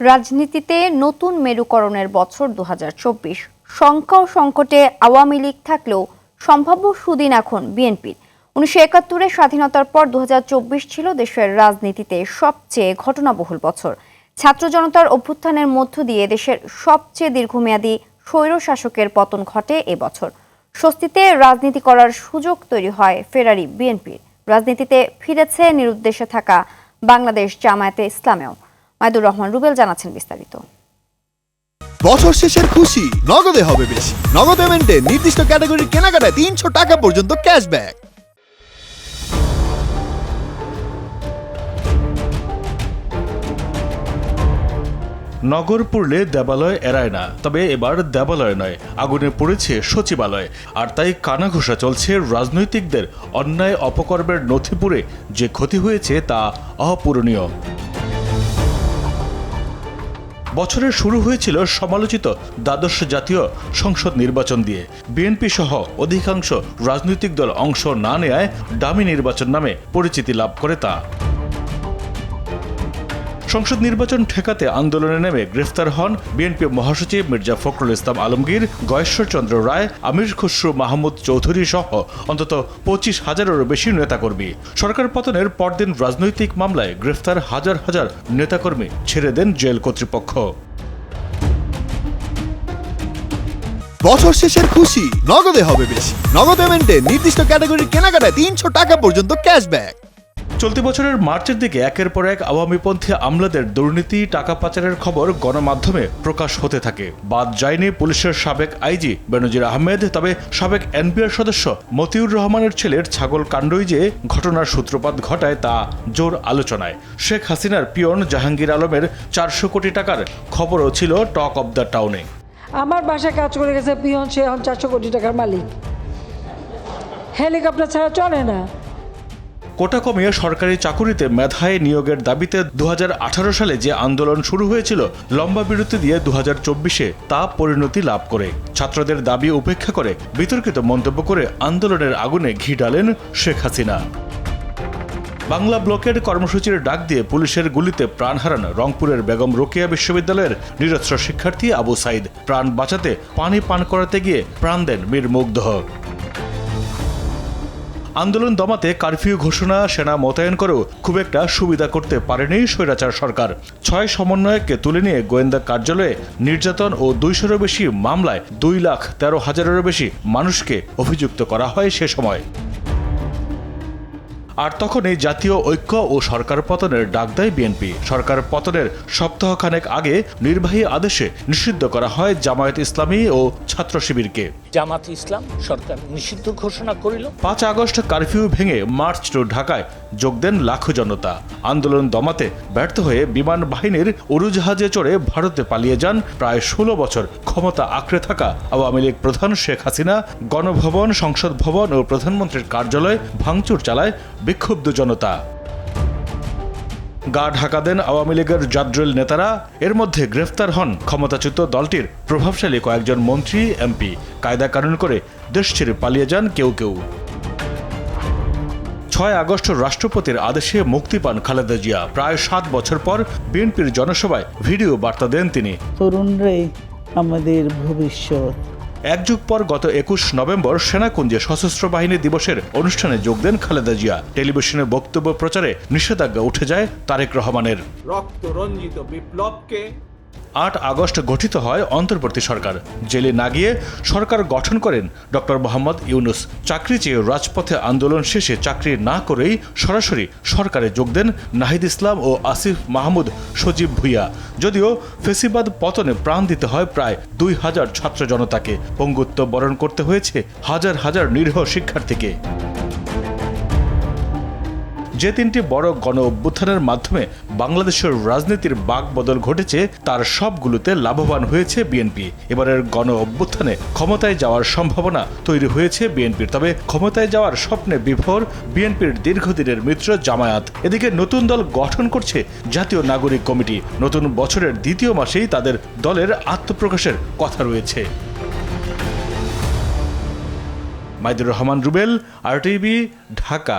রাজনীতিতে নতুন মেরুকরণের বছর দু শঙ্কা ও সংকটে আওয়ামী লীগ থাকলেও সম্ভাব্য সুদিন এখন বিএনপির। উনিশশো একাত্তরে স্বাধীনতার পর দু হাজার চব্বিশ ছিল দেশের রাজনীতিতে সবচেয়ে ঘটনাবহুল বছর। ছাত্র জনতার অভ্যুত্থানের মধ্য দিয়ে দেশের সবচেয়ে দীর্ঘমেয়াদী স্বৈর শাসকের পতন ঘটে এবছর স্বস্তিতে রাজনীতি করার সুযোগ তৈরি হয় ফেরারি বিএনপির। রাজনীতিতে ফিরেছে নিরুদ্দেশে থাকা বাংলাদেশ জামায়াতে ইসলামেও। মাইদুর রহমান রুবেল জানাচ্ছেন বিস্তারিত। বছর শেষের খুশি নগদে হবে বেশি। নগদ পেমেন্টে নির্দিষ্ট ক্যাটাগরির কেনাকাটায় তিনশো টাকা পর্যন্ত ক্যাশব্যাক। নগর পুড়লে দেবালয় এড়ায় না তবে এবার দেবালয় নয় আগুনে পড়েছে সচিবালয়। আর তাই কানাঘোষা চলছে রাজনৈতিকদের অন্যায় অপকর্মের নথিপুরে যে ক্ষতি হয়েছে তা অপূরণীয়। বছরের শুরু হয়েছিল সমালোচিত দ্বাদশ জাতীয় সংসদ নির্বাচন দিয়ে। বিএনপি সহ অধিকাংশ রাজনৈতিক দল অংশ না নেয় দামি নির্বাচন নামে পরিচিতি লাভ করে তা। সংসদ নির্বাচন ঠেকাতে আন্দোলনে নেমে গ্রেফতার হন বিএনপি মহাসচিব মির্জা ফখরুল ইসলাম আলমগীর গয়েশ্বরচন্দ্র রায়, আমির খসরু মাহমুদ চৌধুরী সহ অন্তত পঁচিশ হাজারেরও বেশি নেতাকর্মী। সরকার পতনের পরদিন রাজনৈতিক মামলায় গ্রেফতার হাজার হাজার নেতাকর্মী ছেড়ে দেন জেল কর্তৃপক্ষ। বছর শেষের খুশি, নগদে হবে বেশি। নগদ পেমেন্টে নির্দিষ্ট ক্যাটাগরির কেনাকাটায় তিনশো টাকা পর্যন্ত ক্যাশব্যাক চলতি বছরের মার্চের দিকে একের পর এক আওয়ামীপন্থী আমলাদের দুর্নীতি, টাকা পাচারের খবর গণমাধ্যমে প্রকাশ হতে থাকে। বাদ যায়নি পুলিশের সাবেক আইজি বেনজির আহমেদ, তবে সাবেক এনপিআর সদস্য মতিউর রহমানের ছেলের ছাগল কাণ্ডই যে ঘটনার সূত্রপাত ঘটায় তা জোর আলোচনায়। শেখ হাসিনার পিয়ন জাহাঙ্গীর আলমের চারশো কোটি টাকার খবরও ছিল টক অব দ্য টাউনে। আমার বাসায় কাজ করে গেছে পিয়ন, সে এখন চারশো কোটি টাকার মালিক। হেলিকপ্টার ছাড়া চলে না। কোটা কমিয়ে সরকারি চাকুরিতে মেধায় নিয়োগের দাবিতে দু হাজার আঠারো সালে যে আন্দোলন শুরু হয়েছিল, লম্বা বিরতি দিয়ে দু হাজার তা পরিণতি লাভ করে। ছাত্রদের দাবি উপেক্ষা করে বিতর্কিত মন্তব্য করে আন্দোলনের আগুনে ঘি ডালেন শেখ হাসিনা। বাংলা ব্লকের কর্মসূচির ডাক দিয়ে পুলিশের গুলিতে প্রাণ হারান রংপুরের বেগম রোকেয়া বিশ্ববিদ্যালয়ের নিরস্ত্র শিক্ষার্থী আবু সাইদ। প্রাণ বাঁচাতে পানি পান করাতে গিয়ে প্রাণ দেন মীর মুগ্ধ। আন্দোলন দমাতে কারফিউ ঘোষণা সেনা মোতায়েন করেও খুব একটা সুবিধা করতে পারেনি স্বৈরাচার সরকার। ছয় সমন্বয়ককে তুলে নিয়ে গোয়েন্দা কার্যালয়ে নির্যাতন ও দুইশোরও বেশি মামলায় দুই লাখ তেরো হাজারেরও বেশি মানুষকে অভিযুক্ত করা হয় সে সময়। আর তখন এই জাতীয় ঐক্য ও সরকার পতনের ডাক দেয় বিএনপি। সরকার পতনের সপ্তাহখানেক আগে নির্বাহী আদেশে নিষিদ্ধ করা হয় জামায়াত ইসলামী ও ছাত্র শিবিরকে। জামাত ইসলাম সরকার নিষিদ্ধ ঘোষণা করিল। পাঁচ আগস্ট কারফিউ ভেঙে মার্চ টু ঢাকায় যোগ দেন লাখো জনতা। আন্দোলন দমাতে ব্যর্থ হয়ে বিমান বাহিনীর উড়োজাহাজে চড়ে ভারতে পালিয়ে যান প্রায় ষোলো বছর ক্ষমতা আঁকড়ে থাকা আওয়ামী লীগ প্রধান শেখ হাসিনা। গণভবন, সংসদ ভবন ও প্রধানমন্ত্রীর কার্যালয় ভাঙচুর চালায় বিক্ষুব্ধ জনতা। গা ঢাকা দেন আওয়ামী লীগের জাদ্রেল নেতারা। এর মধ্যে গ্রেফতার হন ক্ষমতাচ্যুত দলটির প্রভাবশালী কয়েকজন মন্ত্রী, এমপি। কায়দা কানুন করে দেশ ছেড়ে পালিয়ে যান কেউ কেউ। ছয় আগস্ট রাষ্ট্রপতির আদেশে মুক্তি পান খালেদা জিয়া। প্রায় সাত বছর পর বিএনপির জনসভায় ভিডিও বার্তা দেন তিনি। তরুণরাই আমাদের ভবিষ্যৎ। এক যুগ পর গত একুশ নভেম্বর সেনাকুঞ্জে সশস্ত্র বাহিনী দিবসের অনুষ্ঠানে যোগ দেন খালেদা জিয়া। টেলিভিশনে বক্তব্য প্রচারে নিষেধাজ্ঞা উঠে যায় তারেক রহমানের। রক্ত রঞ্জিত বিপ্লবকে আট আগস্ট গঠিত হয় অন্তর্বর্তী সরকার। জেলে না গিয়ে সরকার গঠন করেন ডক্টর মোহাম্মদ ইউনুস। চাকরি চেয়ে রাজপথে আন্দোলন শেষে চাকরি না করেই সরাসরি সরকারে যোগ দেন নাহিদ ইসলাম ও আসিফ মাহমুদ সজীব ভুইয়া। যদিও ফেসিবাদ পতনে প্রাণ দিতে হয় প্রায় দুই হাজার ছাত্র জনতাকে। পঙ্গুত্ব বরণ করতে হয়েছে হাজার হাজার নিরীহ শিক্ষার্থীকে। যে তিনটি বড় গণ অভ্যুত্থানের মাধ্যমে বাংলাদেশের রাজনীতির বাক বদল ঘটেছে, তার সবগুলোতে লাভবান হয়েছে বিএনপি এবারের গণ অভ্যুত্থানে ক্ষমতায় যাওয়ার সম্ভাবনা তৈরি হয়েছে বিএনপির তবে ক্ষমতায় যাওয়ার স্বপ্নে বিভোর বিএনপির দীর্ঘদিনের মিত্র জামায়াত। এদিকে নতুন দল গঠন করছে জাতীয় নাগরিক কমিটি। নতুন বছরের দ্বিতীয় মাসেই তাদের দলের আত্মপ্রকাশের কথা রয়েছে। মাইদুর রহমান, রুবেল আরটিভি ঢাকা।